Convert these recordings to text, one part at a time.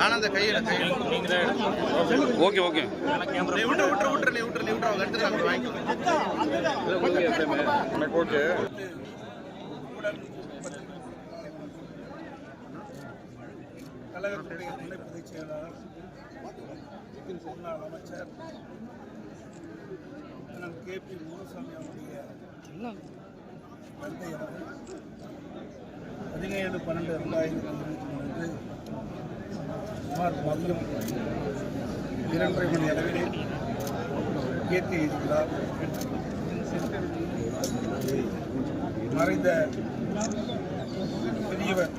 ஆனந்த கையில கையில. Okay okay. விட்டு விட்டு விட்டு நீ விட்டு நீ விட்டு அவங்க எடுத்து நம்ம வாங்கிக்கோ. எனக்கு ஓகே கழகத்துடைய துணை பொதுச் செயலாளர் முன்னாள் அமைச்சர் அண்ணன் கே பி முனுசாமி அவருடைய தந்தை அவர்கள் பதினேழு பன்னெண்டு ரெண்டாயிரத்தி இருபத்தி மூன்று சுமார் மதியம் இரண்டரை மணி அளவிலே கீர்த்தி இருக்கிறார் மறைந்த பெரியவர்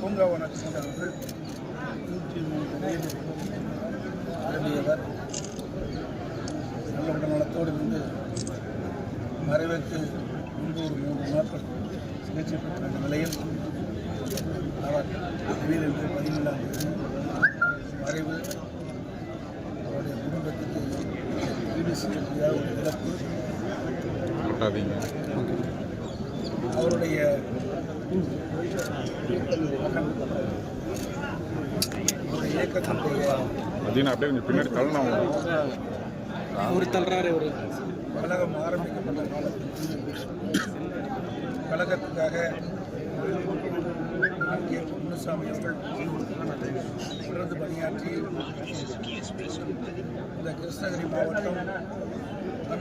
பூங்காவனம் சென்றவர்கள் நூற்றி மூன்று வயது நல்ல உடல்நலத்தோடு இருந்து மறைவுக்கு முன்பு ஒரு மூன்று நாட்கள். சிகிச்சை பெற்ற நிலையில் அவர் திடீரென்று பதினேழாம் தேதி மறைவு அவருடைய குடும்பத்துக்கு ஈடு செய்ய முடியாத ஒரு இழப்பு. அவருடைய மகன் இயக்கத்தினுடைய அதீனா அப்படியே கொஞ்சம் பின்னாடி தள்ளணும் ஒரு தள்ளுறாரு ஒரு கழகம் ஆரம்பிக்கப்பட்ட காலத்தில் கழகத்துக்காக கே. முனுசாமி அவர்கள் தொடர்ந்து பணியாற்றி இந்த கிருஷ்ணகிரி மாவட்டம்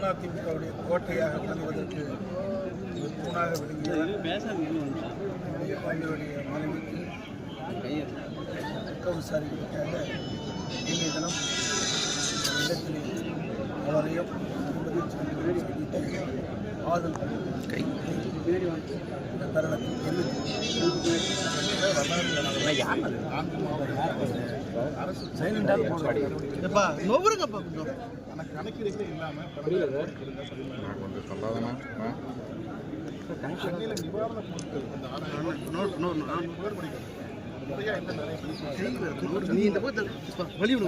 அதிமுகவுடைய கோட்டையாக விளங்குவதற்கு தூணாக விளங்கியவர் நம்முடைய மனைவிக்கு தக்க விசாரிப்பதற்காக இன்றைய தினம் இந்த இடத்திலே அவரையும் சந்தித்து ஆதல் கை. இந்த தருணத்தில் எப்பா நொவருங்கப்பா கொஞ்சம். நான் கொஞ்சம் தள்ளாதானா நோட் நோட் நீ இந்த பக்கத்தில் வழி விடு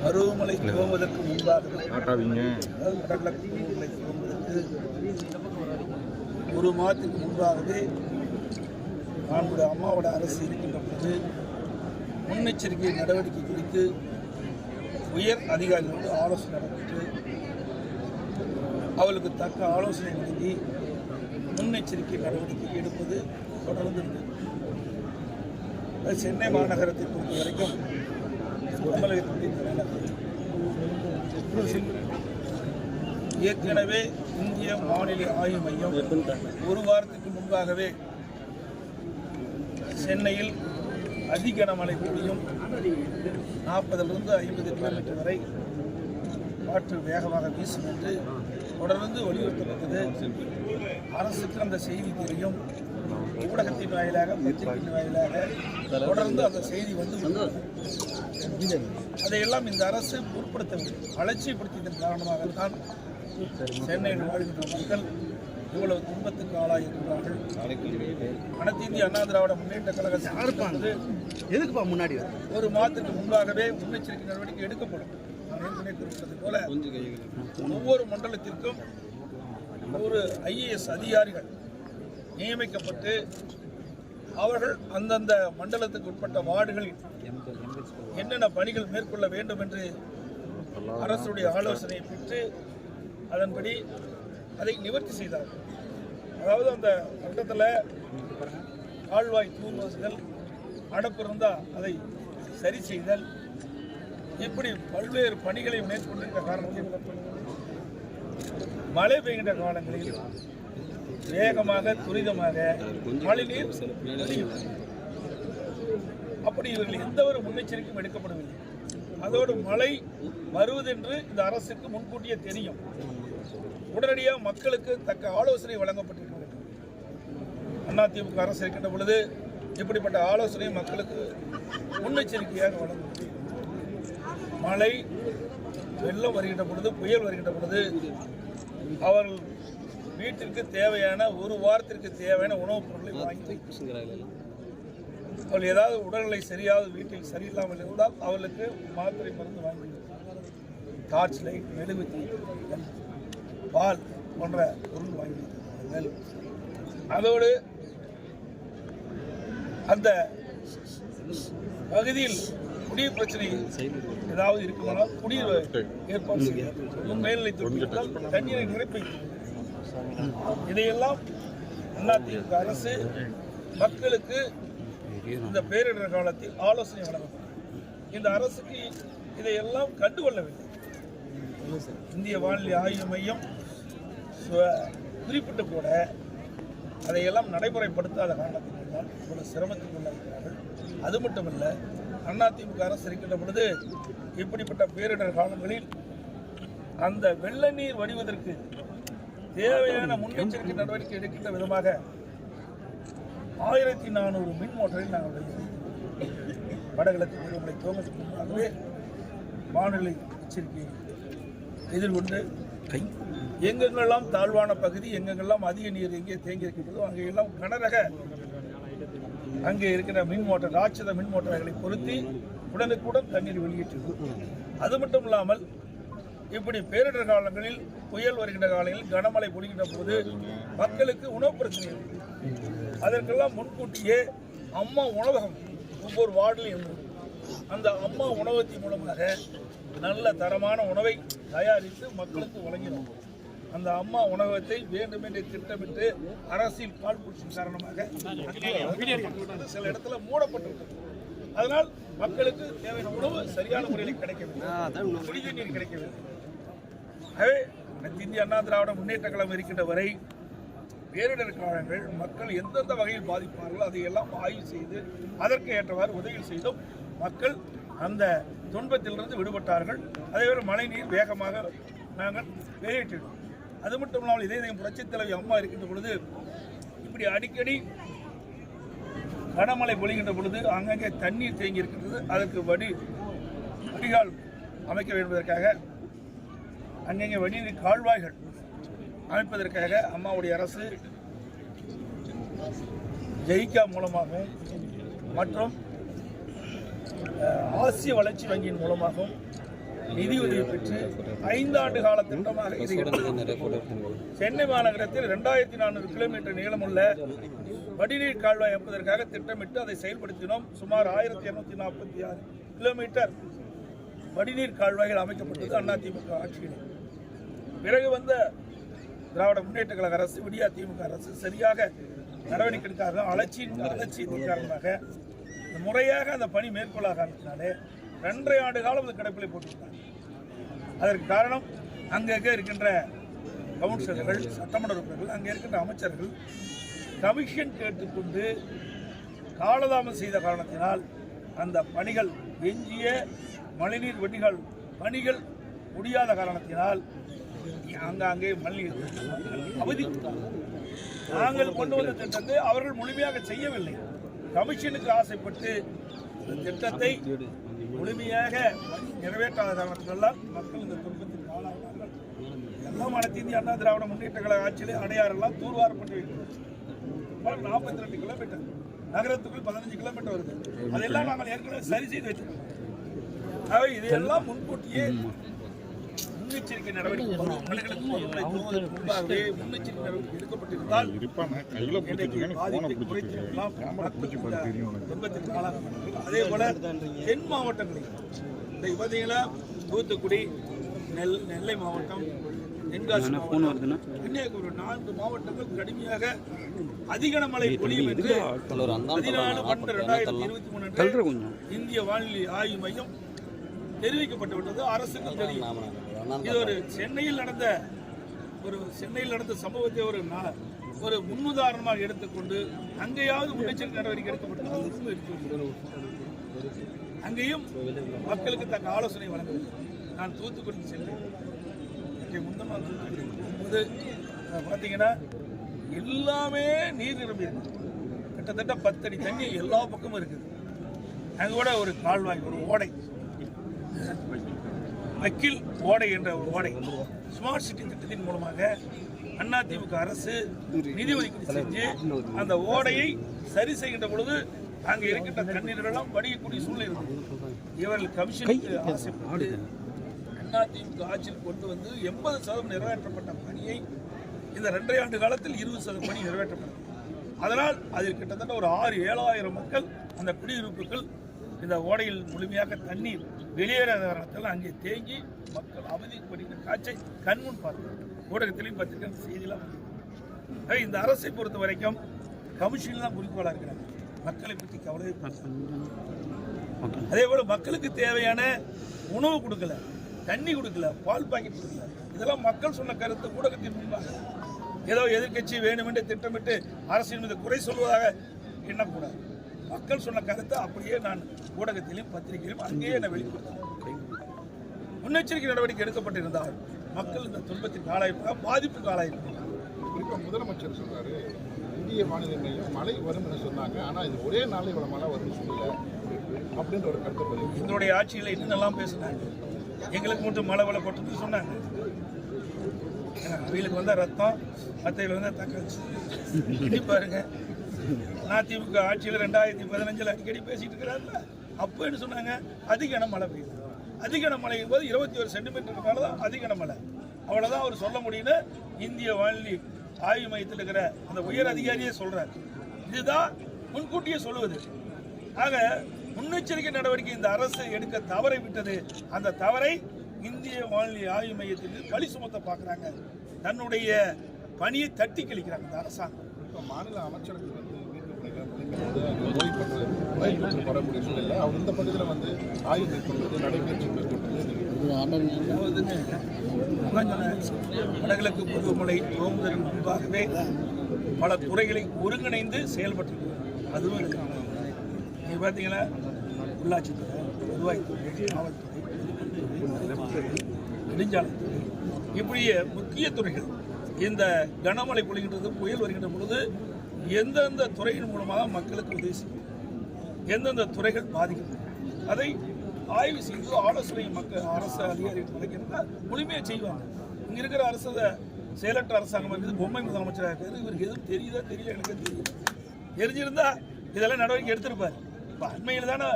பருவமழை துவங்குவதற்கு முன்பாக பருவமழை துவங்குவதற்கு ஒரு மாதத்துக்கு முன்பாகவே நம்முடைய அம்மாவோட அரசு இருக்கின்ற பொழுது முன்னெச்சரிக்கை நடவடிக்கை குறித்து உயர் அதிகாரிகளோடு ஆலோசனை நடத்திட்டு அவளுக்கு தக்க ஆலோசனை வழங்கி முன்னெச்சரிக்கை நடவடிக்கை எடுப்பது தொடர்ந்து சென்னை மாநகரத்தை பொறுத்த வரைக்கும் ஏற்கனவே இந்திய வானிலை ஆய்வு மையம் ஒரு வாரத்துக்கு முன்பாகவே சென்னையில் அதிக கனமழை பொழியும் நாற்பதிலிருந்து ஐம்பது கிலோமீட்டர் வரை காற்று வேகமாக வீசும் என்று தொடர்ந்து வலியுறுத்தப்பட்டது. அரசுக்கு அந்த செய்தி தெரியும். ஊடகத்தின் வாயிலாக பத்திரிகையின் வாயிலாக தொடர்ந்து அந்த செய்தி வந்து அதையெல்லாம் இந்த அரசு பொருட்படுத்தவில்லை அலட்சியப்படுத்தியதன் காரணமாகத்தான் சென்னையில் வாழ்கின்ற மக்கள் இவ்வளவு துன்பத்துக்கு ஆளாகியிருக்கிறார்கள் அனைத்து இந்திய அண்ணா திராவிட முன்னேற்ற இருப்பது எதுக்குப்பா முன்னாடி? ஒரு மாதத்துக்கு முன்பாகவே முன்னெச்சரிக்கை நடவடிக்கை எடுக்கப்படும். நான் போல ஒவ்வொரு மண்டலத்திற்கும் ஒரு ஐஏஎஸ் அதிகாரிகள் நியமிக்கப்பட்டு அவர்கள் அந்தந்த மண்டலத்துக்கு உட்பட்ட வார்டுகளில் என்னென்ன பணிகள் மேற்கொள்ள வேண்டும் என்று அரசுடைய ஆலோசனையை பெற்று அதன்படி அதை நிவர்த்தி செய்தார்கள் அதாவது அந்த மட்டத்தில் கால்வாய் தூர்வாசுதல் அடப்பு இருந்தால் அதை சரி செய்தல் இப்படி பல்வேறு பணிகளை மேற்கொண்டிருக்க காரணத்தில் மழை பெய்கின்ற காலங்களில் வேகமாக துரிதமாக மழைநீர் வெளியும். அப்படி இவர்கள் எந்த ஒரு முன்னெச்சரிக்கையும் எடுக்கப்படவில்லை. அதோடு மழை வருவதென்று இந்த அரசுக்கு முன்கூட்டியே தெரியும். உடனடியாக மக்களுக்கு தக்க ஆலோசனை வழங்கப்பட்டிருக்கிறது. அதிமுக அரசு இருக்கின்ற பொழுது இப்படிப்பட்ட ஆலோசனை மக்களுக்கு முன்னெச்சரிக்கையாக வழங்கும் மழை வெள்ளம் வருகின்ற பொழுது புயல் வருகின்ற பொழுது அவர்கள் வீட்டிற்கு தேவையான ஒரு வாரத்திற்கு தேவையான உணவுப் பொருளை வாங்கி வைத்து அவள் ஏதாவது உடல்நிலை சரியாக வீட்டில் சரியில்லாமல் இருந்தால் அவளுக்கு மாத்திரை மருந்து வாங்கி டார்ச் லைட் மெழுகுத்தி பால் போன்ற பொருள் வாங்கி அதோடு அந்த பகுதியில் குடிநீர் பிரச்சனை ஏதாவது இருக்குமானால் குடிநீர் ஏற்பாடு செய்ய மேல்நிலை தொட்டிகள் தண்ணீரை நிரப்பி இதையெல்லாம் அதிமுக அரசு மக்களுக்கு இந்த பேரிடர் காலத்தில் ஆலோசனை வழங்கும் இந்த அரசுக்கு இதையெல்லாம் கண்டுகொள்ளவில்லை. இந்திய வானிலை ஆய்வு மையம் குறிப்பிட்டு கூட அதையெல்லாம் நடைமுறைப்படுத்தாத காரணத்தினால் இவ்வளவு சிரமத்துக்கு உள்ளாகிறார்கள். அது மட்டுமல்ல அதிமுக அரசு இருக்கின்ற பொழுது இப்படிப்பட்ட பேரிடர் காலங்களில் அந்த வெள்ள நீர் வடிவதற்கு தேவையான முன்னெச்சரிக்கை நடவடிக்கை எடுக்கின்ற விதமாக ஆயிரத்தி நானூறு மின் மோட்டரை நாங்கள் வைக்கிறோம். வடகிழக்கு பருவமழை துவங்கத்துக்கு முன்பாகவே வானிலை எச்சரிக்கையை எதிர்கொண்டு எங்கெங்கெல்லாம் தாழ்வான பகுதி எங்கெங்கெல்லாம் அதிக நீர் எங்கே தேங்கி இருக்கின்றதோ அங்கெல்லாம் கனரக அங்கே இருக்கிற மின் மோட்டார் ராட்சத மின் மோட்டார்களை பொருத்தி உடனுக்குடன் தண்ணீர் வெளியேற்றுது அது மட்டும் இல்லாமல் இப்படி பேரிடர் காலங்களில் புயல் வருகின்ற காலங்களில் கனமழை பொழிகின்ற போது மக்களுக்கு உணவு பிரச்சனை. அதற்கெல்லாம் முன்கூட்டியே அம்மா உணவகம் ஒவ்வொரு வார்டிலையும் அந்த அம்மா உணவகத்தின் மூலமாக நல்ல தரமான உணவை தயாரித்து மக்களுக்கு வழங்கினோம். அந்த அம்மா உணவகத்தை வேண்டுமென்றே திட்டமிட்டு அரசியல் காழ்ப்புணர்ச்சி காரணமாக சில இடத்துல மூடப்பட்டிருக்கிறது. அதனால் மக்களுக்கு தேவையான உணவு சரியான முறையில் கிடைக்கவில்லை. குடிநீர் கிடைக்கவில்லை. ஆகவே அனைத்து இந்திய அண்ணா திராவிட முன்னேற்ற கழகம் இருக்கின்ற வரை பேரிடர் காலங்கள் மக்கள் எந்தெந்த வகையில் பாதிப்பார்களோ அதையெல்லாம் ஆய்வு செய்து அதற்கு ஏற்றவாறு உதவிகள் செய்தும் மக்கள் அந்த துன்பத்திலிருந்து விடுபட்டார்கள். அதேபோல மழைநீர் வேகமாக நாங்கள் வெளியேற்றினோம். அது மட்டும் இல்லாமல் இதே இதயம் புரட்சித் தலைவி அம்மா இருக்கின்ற பொழுது இப்படி அடிக்கடி கனமழை பொழிகின்ற பொழுது அங்கங்கே தண்ணீர் தேங்கி இருக்கின்றது. அதற்கு வடி வடிகால் அமைக்க வேண்டுவதற்காக அங்கங்கே வடிநீர் கால்வாய்கள் அமைப்பதற்காக அம்மாவுடைய அரசு ஜெயிக்கா மூலமாகவும் மற்றும் ஆசிய வளர்ச்சி வங்கியின் மூலமாகவும் நிதியுதவி பெற்று ஐந்தாண்டு கால திட்டமாக சென்னை மாநகரத்தில் இரண்டாயிரத்தி நானூறு கிலோமீட்டர் நீளமுள்ள வடிநீர் கால்வாய் அமைப்பதற்காக திட்டமிட்டு அதை செயல்படுத்தினோம். சுமார் ஆயிரத்தி இருநூத்தி நாற்பத்தி ஆறு கிலோமீட்டர் வடிநீர் கால்வாய்கள் அமைக்கப்பட்டது. அதிமுக ஆட்சியில். பிறகு வந்த திராவிட முன்னேற்ற கழக அரசு விடியா திமுக அரசு சரியாக நடவடிக்கை எடுக்காத அலட்சியின் அலட்சியத்தின் காரணமாக இந்த முறையாக அந்த பணி மேற்கொள்ளாத காரணத்தினாலே ரெண்டரை ஆண்டு காலம் அந்த கிடப்பிலை போட்டிருக்காங்க அதற்கு காரணம் அங்கங்கே இருக்கின்ற கவுன்சிலர்கள் சட்டமன்ற உறுப்பினர்கள் அங்கே இருக்கின்ற அமைச்சர்கள் கமிஷன் கேட்டுக்கொண்டு காலதாமம் செய்த காரணத்தினால் அந்த பணிகள் எஞ்சிய மழைநீர் வடிகால் பணிகள் முடியாத காரணத்தினால் அங்காங்கே மழைநீர் அவதி. நாங்கள் கொண்டு வந்த திட்டத்தை அவர்கள் முழுமையாக செய்யவில்லை. கமிஷனுக்கு ஆசைப்பட்டு இந்த திட்டத்தை முழுமையாக நிறைவேற்றாத காரணத்தினால் மக்கள் இந்த துன்பத்திற்கு ஆளாகிறார்கள் எல்லாம் அனைத்து இந்திய அண்ணா திராவிட முன்னேற்ற கழக ஆட்சியிலே அடையாறெல்லாம் தூர்வாரப்பட்டு வைக்கிறது. நாற்பத்தி ரெண்டு கிலோமீட்டர். நகரத்துக்குள் பதினஞ்சு கிலோமீட்டர் வருது. அதெல்லாம் நாங்கள் ஏற்கனவே சரி செய்து வச்சிருக்கோம். ஆகவே இதையெல்லாம் முன்கூட்டியே முன்னெச்சரிக்கை நடவடிக்கை முன்பாகவே முன்னெச்சரிக்கை நடவடிக்கை எடுக்கப்பட்டிருந்தால் துன்பத்திற்கு ஆளாக அதே போல தென் மாவட்டங்களில் இந்த தூத்துக்குடி நெல் நெல்லை மாவட்டம் தென்காசி மாவட்டம் கன்னியாகுமரி நான்கு மாவட்டங்கள் கடுமையாக அதிக மழை பொழியும் என்று பதினாலு பன்னெண்டு ரெண்டாயிரத்தி இருபத்தி மூணு அன்று இந்திய வானிலை ஆய்வு மையம் தெரிவிக்கப்பட்டு விட்டது. அரசுக்கு தெரியும். இது ஒரு சென்னையில் நடந்த ஒரு சென்னையில் நடந்த சம்பவத்தை ஒரு ஒரு முன்னுதாரணமாக எடுத்துக்கொண்டு அங்கேயாவது முன்னெச்சரிக்கை நடவடிக்கை எடுக்கப்பட்டது. அங்கேயும் மக்களுக்கு தக்க ஆலோசனை வழங்கவில்லை நான் தூத்துக்குடி சென்றேன். முந்தின நாள் தூத்துக்குடி பார்த்தீங்கன்னா எல்லாமே நீர் நிரம்பி கிட்டத்தட்ட பத்தடி தண்ணி எல்லா பக்கமும் இருக்குது. அங்கே கூட ஒரு கால்வாய் ஒரு ஓடை. வக்கீல் ஓடை என்ற ஒரு ஓடை ஸ்மார்ட் சிட்டி திட்டத்தின் மூலமாக அதிமுக அரசு நிதி ஒதுக்கீடு செஞ்சு அந்த ஓடையை சரி செய்கின்ற பொழுது அங்கே இருக்கின்ற தண்ணீர் எல்லாம் வடியக்கூடிய சூழ்நிலை இருந்தது இவர்கள் கமிஷனுக்கு ஆசைப்பட்டு அதிமுக ஆட்சியில் கொண்டு வந்து எண்பது சதவீதம் நிறைவேற்றப்பட்ட பணியை இந்த ரெண்டரை ஆண்டு காலத்தில் இருபது சதவீதம் பணி நிறைவேற்றப்பட்டது. அதனால் அதில் கிட்டத்தட்ட ஒரு ஆறு ஏழாயிரம் மக்கள் அந்த குடியிருப்புகள் இந்த ஓடையில் முழுமையாக தண்ணீர் வெளியேறாத காரணத்தில் அங்கே தேங்கி மக்கள் அவதிப்படுகிற காட்சை கண்முன் பார்த்தோம். ஊடகத்திலையும் பார்த்துருக்கேன் செய்தியெல்லாம் இந்த அரசை பொறுத்த வரைக்கும் கமிஷன் தான் குறிக்கோளாக இருக்கிறாங்க. மக்களை பற்றி கவலை அதே போல் மக்களுக்கு தேவையான உணவு கொடுக்கல தண்ணி கொடுக்கல பால் பாக்கெட் கொடுக்கல. இதெல்லாம் மக்கள் சொன்ன கருத்து ஊடகத்தின் முன்பாக. ஏதோ எதிர்க்கட்சி வேணுமென்று திட்டமிட்டு அரசின் மீது குறை சொல்வதாக எண்ணக்கூடாது. மக்கள் சொன்ன கருத்தை அப்படியே நான் ஊடகத்திலும் பத்திரிகையிலும் அங்கேயே என்னை வெளிப்படுத்தேன் முன்னெச்சரிக்கை நடவடிக்கை எடுக்கப்பட்டிருந்தால் மக்கள் இந்த துன்பத்திற்கு ஆளாயிருப்பாங்க பாதிப்புக்கு ஆளாயிருப்பாங்க குறிப்பாக முதலமைச்சர் சொல்றாரு இந்திய மாநிலங்களில் மழை வரும்னு சொன்னாங்க. ஆனால் இது ஒரே நாளில் இவ்வளோ மழை வரும்னு சொல்லல அப்படின்ற ஒரு கருத்தை எங்களுடைய ஆட்சியில் என்னென்னலாம் பேசுனாங்க? எங்களுக்கு மட்டும் மழை வளை கொட்டுன்னு சொன்னாங்க. ஏன்னா, அவங்களுக்கு வந்தால் ரத்தம் மற்றவங்களுக்கு வந்தால் தக்காளி. இனி பாருங்க. அதிமுக ஆட்சியில் ரெண்டாயிரத்தி பதினஞ்சில் அடிக்கடி பேசிட்டு இருக்கிறாருல அப்போ என்ன சொன்னாங்க? அதிக மழை பெய்யுது. அதிக கன மழையும் போது இருபத்தி ஒரு சென்டிமீட்டருக்கு மேலே தான் அதிக மழை. அவ்வளோதான் அவர் சொல்ல முடியும்னு இந்திய வானிலை ஆய்வு மையத்தில் இருக்கிற அந்த உயர் அதிகாரியே சொல்கிறார் இதுதான் முன்கூட்டியே சொல்லுவது. ஆக முன்னெச்சரிக்கை நடவடிக்கை இந்த அரசு எடுக்க தவறை விட்டது. அந்த தவறை இந்திய வானிலை ஆய்வு மையத்துக்கு பழி சுமத்த பார்க்குறாங்க. தன்னுடைய பணியை தட்டி கழிக்கிறாங்க இந்த அரசாங்கம். இப்போ மாநில அமைச்சர்கள் வந்து மீட்பு பணிகளை முடிக்கும்போது அங்கே நோய் பற்று நோய் தொற்று பரவக்கூடிய சூழலில் அவர் இந்த பகுதியில் வந்து ஆய்வு மேற்கொள்வது நடைபயிற்சி மேற்கொள்வது அதாவதுங்க, வடகிழக்கு பருவமழை துவங்குவதற்கு முன்பாகவே பல துறைகளை ஒருங்கிணைந்து செயல்பட்டு அதுவும் இருக்கு நீங்க பார்த்தீங்கன்னா உள்ளாட்சித்துறை வருவாய்த்துறை காவல்துறை நெடுஞ்சாலைத்துறை இப்படியே முக்கிய துறைகள் இந்த கனமழை பொழிகின்றது புயல் வருகின்ற பொழுது எந்தெந்த துறையின் மூலமாக மக்களுக்கு உதவி செய்யும்? எந்தெந்த துறைகள் பாதிக்கும் அதை ஆய்வு செய்து ஆலோசனை மக்கள் அரசு அதிகாரிகள் வழங்கியிருந்தால் முழுமையாக செய்வாங்க. இங்கே இருக்கிற அரசு செயலற்ற அரசாங்கம் இருக்குது பொம்மை முதலமைச்சராக இருக்கிறது இவருக்கு எதுவும் தெரியுதா தெரியல எனக்கு தெரியும் தெரிஞ்சிருந்தா இதெல்லாம் நடவடிக்கை எடுத்திருப்பார். இப்போ அண்மையில் தானே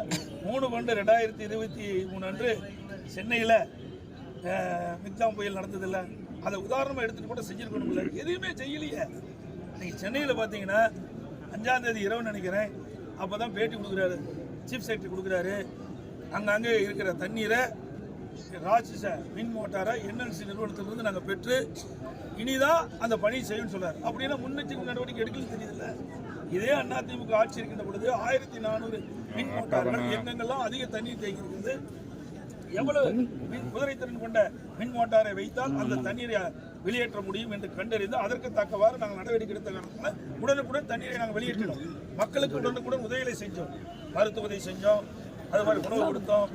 மூணு பண்டு ரெண்டாயிரத்தி இருபத்தி மூணு அன்று சென்னையில் மித்தாம் புயல் நடந்ததில்லை. அதை உதாரணமாக எடுத்துட்டு கூட செஞ்சிருக்கணும்ல. எதுவுமே செய்யலையே. நீங்கள் சென்னையில் பார்த்தீங்கன்னா அஞ்சாம் தேதி இரவு நினைக்கிறேன். அப்போ தான் பேட்டி கொடுக்குறாரு. சீஃப் செக்ரட்டரி கொடுக்குறாரு. அங்கங்கே இருக்கிற தண்ணீரை ராட்சச மின் மோட்டாரை என்எல்சி நிறுவனத்திலிருந்து நாங்கள் பெற்று இனிதான் அந்த பணியை செய்யணும்னு சொல்றாரு. அப்படின்னா முன்னெச்சரிக்கை நடவடிக்கை எடுக்கல தெரியுதுல்ல? இதே அதிமுக ஆட்சி இருக்கின்ற பொழுது ஆயிரத்தி நானூறு மின் மோட்டார்கள் எங்கெங்கெல்லாம் அதிக தண்ணீர் தேங்கியிருக்கிறது எவ்வளவு மின் குதிரைத்திறன் கொண்ட மின் மோட்டாரை வைத்தால் அந்த தண்ணீரை வெளியேற்ற முடியும் என்று கண்டறிந்து அதற்கு தக்கவாறு நாங்கள் நடவடிக்கை எடுத்த காரணத்தில் உடனுக்குடன் தண்ணீரை நாங்கள் வெளியேற்றினோம். மக்களுக்கு உடனுக்குடன் உதவிகளை செஞ்சோம். மருத்துவ உதவி செஞ்சோம். அது மாதிரி உணவு கொடுத்தோம்.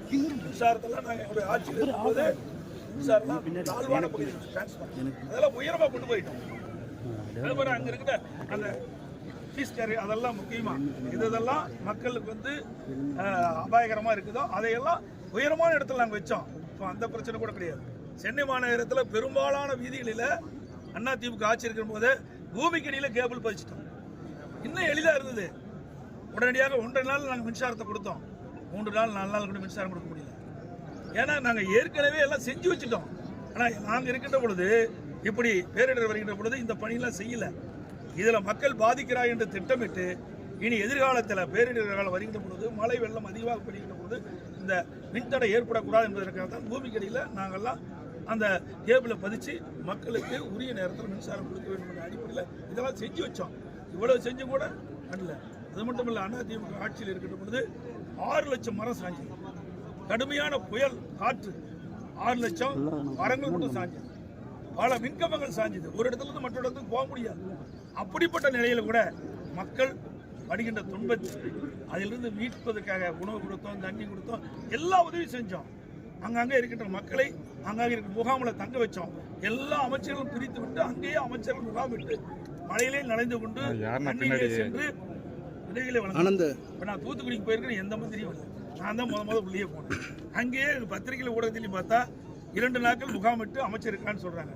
மின்சாரத்தெல்லாம் நாங்கள் எங்களுடைய ஆட்சியில் இருக்கும்போது மின்சாரம்லாம் தாழ்வான பகுதியில் அதெல்லாம் உயரமாக கொண்டு போயிட்டோம். அதே மாதிரி அங்கே இருக்கிற அந்த ஃபீஸ் கேரி அதெல்லாம் முக்கியமாக இது இதெல்லாம் மக்களுக்கு வந்து அபாயகரமாக இருக்குதோ அதையெல்லாம் உயரமான இடத்துல நாங்கள் வச்சோம். இப்போ அந்த பிரச்சனை கூட கிடையாது. சென்னை மாநகரத்தில் பெரும்பாலான வீதிகளில் அண்ணா திமுக ஆட்சி இருக்கும் போது பூமிக்கடியில் கேபிள் பதிச்சிட்டோம். இன்னும் எளிதாக இருந்தது. உடனடியாக ஒன்றரை நாள் நாங்கள் மின்சாரத்தை கொடுத்தோம். மூன்று நாள் நாலு நாள் கூட மின்சாரம் கொடுக்க முடியல. ஏன்னா நாங்கள் ஏற்கனவே எல்லாம் செஞ்சு வச்சுட்டோம். ஆனால் நாங்கள் இருக்கின்ற பொழுது இப்படி பேரிடர் வருகின்ற பொழுது இந்த பணியெல்லாம் செய்யலை. இதில் மக்கள் பாதிக்கிறாய் என்று திட்டமிட்டு இனி எதிர்காலத்தில் பேரிடர் காலம் வருகின்ற பொழுது மழை வெள்ளம் அதிகமாக பெறுகின்ற பொழுது இந்த மின்தடை ஏற்படக்கூடாது என்பதற்காக தான் பூமிக்கடியில் நாங்கள்லாம் அந்த கேபிளை பதிச்சு மக்களுக்கு உரிய நேரத்தில் மின்சாரம் கொடுக்க வேண்டும் என்ற அடிப்படையில் இதெல்லாம் செஞ்சு வச்சோம். இவ்வளவு செஞ்சு கூட பண்ணல. அது மட்டும் இல்லை அதிமுக ஆட்சியில் இருக்கின்ற பொழுது ஆறு லட்சம் மரம் சாஞ்சது. கடுமையான புயல் காற்று ஆறு லட்சம் மரங்கள் மட்டும் சாஞ்சது. பல மின்கம்பங்கள் சாஞ்சது. ஒரு இடத்துல இருந்து மற்ற இடத்துக்கு போக முடியாது. அப்படிப்பட்ட நிலையில கூட மக்கள் படுகின்ற துன்பத்தை அதிலிருந்து மீட்பதற்காக உணவு கொடுத்தோம் தண்ணி கொடுத்தோம் எல்லா உதவியும் செஞ்சோம். அங்கங்கே இருக்கின்ற மக்களை அங்கங்கே இருக்கிற முகாமில் தங்க வச்சோம். எல்லா அமைச்சர்களும் பிரித்து விட்டு அங்கேயே அமைச்சர்கள் முகாமிட்டு மழையிலே நனைந்து கொண்டு சென்று வழங்க ஆனந்த். இப்போ நான் தூத்துக்குடிக்கு போயிருக்கிறேன் எந்த மந்திரியும் இல்லை நான் தான் முத முத உள்ளே போனேன். அங்கேயே பத்திரிகையில் ஊடகத்திலையும் பார்த்தா இரண்டு நாட்கள் முகாமிட்டு அமைச்சர் இருக்கான்னு சொல்கிறாங்க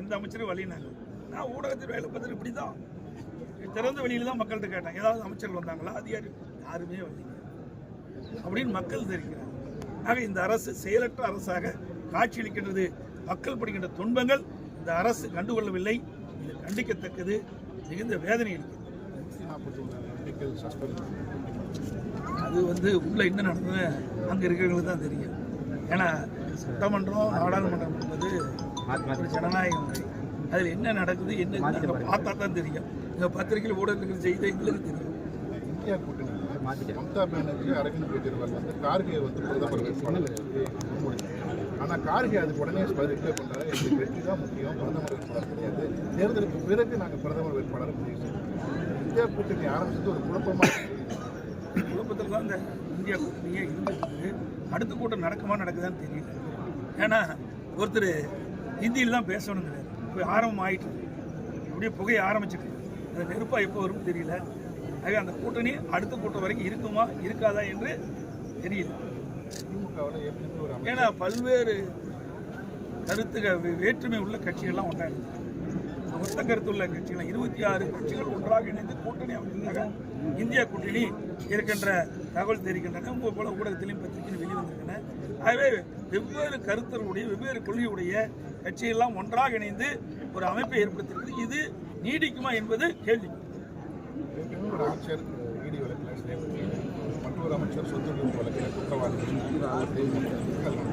எந்த அமைச்சரும் வழினாங்க நான் ஊடகத்தில் வேலை பார்த்துட்டு இப்படி தான் திறந்த வெளியில தான் மக்கள்கிட்ட கேட்டேன். ஏதாவது அமைச்சர்கள் வந்தாங்களா? அதிகாரி யாருமே வரலைங்க. அப்படின்னு மக்கள் தெரிவிக்கிறாங்க. ஆக இந்த அரசு செயலற்ற அரசாக காட்சியளிக்கின்றது. மக்கள் படுகின்ற துன்பங்கள் இந்த அரசு கண்டுகொள்ளவில்லை. இது கண்டிக்கத்தக்கது. மிகுந்த வேதனை அது வந்து உள்ள என்ன நடந்தது அங்கே இருக்கிறவங்களுக்கு தான் தெரியும். ஏன்னா சட்டமன்றம் நாடாளுமன்றம் என்பது ஒரு ஜனநாயக முறை அதில் என்ன நடக்குது என்ன பார்த்தா தான் தெரியும். இங்கே பத்திரிகையில் ஊடகங்கள் செய்த எங்களுக்கு தெரியும். இந்தியா கூட்டணி மம்தா பானர்ஜி அரவிந்த் கெஜ்ரிவால் வந்து கார்கே வந்து பிரதமர் ஆனால் கார்கே அதுக்கு உடனே ரிப்ளை பண்ணுறாரு எங்களுக்கு வெற்றி தான் முக்கியம். பிரதமர் வேட்பாளர் கிடையாது. தேர்தலுக்கு பிறகு நாங்கள் பிரதமர் வேட்பாளர் முடிவு செய்வோம் இந்தியா கூட்டணி ஆரம்பிச்சது ஒரு குழப்பமாக குழப்பத்தில் தான் இந்த இந்தியா கூட்டணியே இருந்துட்டு அடுத்த கூட்டம் நடக்குமா நடக்குதான்னு தெரியல. ஏன்னா ஒருத்தர் ஹிந்தியில் தான் பேசணுங்கிறார். இப்போ ஆரம்பம் ஆயிட்டு இருக்கு. அப்படியே புகைய ஆரம்பிச்சிட்டு. அந்த நெருப்பா எப்போ வரும்னு தெரியல. ஆகவே அந்த கூட்டணி அடுத்த கூட்டம் வரைக்கும் இருக்குமா இருக்காதா என்று தெரியல. ஏன்னா பல்வேறு கருத்துக வே- வேற்றுமை உள்ள கட்சிகள்லாம் ஒன்றாக ஒத்த கருத்துள்ள கட்சிகள் இருபத்தி ஆறு கட்சிகள் ஒன்றாக இணைந்து கூட்டணி அமைந்ததாக இந்தியா கூட்டணி இருக்கின்ற தகவல் தெரிவிக்கின்றன. உங்கள் போல ஊடகத்திலையும் பத்திரிகையில் வெளிவந்திருக்கின்றன. ஆகவே வெவ்வேறு கருத்தர்களுடைய வெவ்வேறு கொள்கையுடைய கட்சியெல்லாம் ஒன்றாக இணைந்து ஒரு அமைப்பை ஏற்படுத்தியிருக்கிறது இது நீடிக்குமா என்பது கேள்வி. ஒரு அமைச்சர் இடி வழக்கில் சிறைப்பட்டு மற்றொரு அமைச்சர் சொத்து குவிப்பு வழக்கில் குற்றவாளி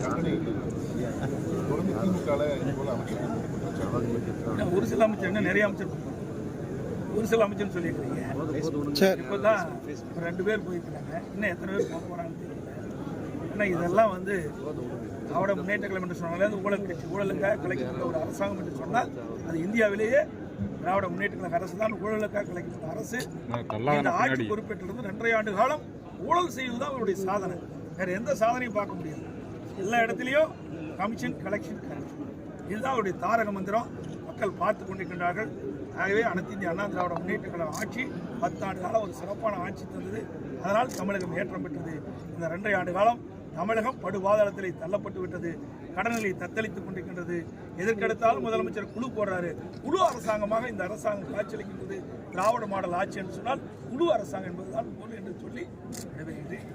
தண்டனை தொடர்ந்து திமுகவில் இது போல ஏன்னா ஒரு சில அமைச்சர் என்ன நிறைய அமைச்சர். ஒரு சில அமைச்சர் சொல்லியிருக்கிறீங்க. சரி. இப்போ தான் ரெண்டு பேர் போயிருக்கிறாங்க. இன்னும் எத்தனை பேர் போக போகிறாங்கன்னு தெரியல. ஏன்னா இதெல்லாம் வந்து அவட முன்னேற்ற கழகம் என்று சொன்னாலே அது ஊழல் கட்சி. ஊழலுக்காக கலைக்கப்பட்ட ஒரு அரசாங்கம் என்று சொன்னால் அது இந்தியாவிலேயே திராவிட முன்னேற்ற கழக அரசு தான் ஊழலுக்காக கலைக்கப்பட்ட அரசு. இந்த ஆட்சி பொறுப்பேற்றிருந்து ரெண்டரை ஆண்டு காலம் ஊழல் செய்வது தான் அவருடைய சாதனை. வேற எந்த சாதனையும் பார்க்க முடியாது. எல்லா இடத்துலையும் கமிஷன் கலெக்ஷன் கரெக்ட் இதுதான் அவருடைய தாரக மந்திரம். மக்கள் பார்த்து கொண்டிருக்கின்றார்கள். ஆகவே அனைத்து இந்திய அண்ணா திராவிட முன்னேற்ற கழக ஆட்சி பத்தாண்டு காலம் ஒரு சிறப்பான ஆட்சி தந்தது. அதனால் தமிழகம் ஏற்றம் பெற்றது. இந்த ரெண்டரை ஆண்டு காலம் தமிழகம் படுபாதாளத்திலே தள்ளப்பட்டு விட்டது. கடனிலை தத்தளித்துக் கொண்டிருக்கின்றது. எதற்கெடுத்தாலும் முதலமைச்சர் குழு போடுறாரு. குழு அரசாங்கமாக இந்த அரசாங்கம் காட்சியளிக்கின்றது. திராவிட மாடல் ஆட்சி என்று சொன்னால் குழு அரசாங்கம் என்பதுதான் பொருள் என்று சொல்லி விடைபெறுகிறேன்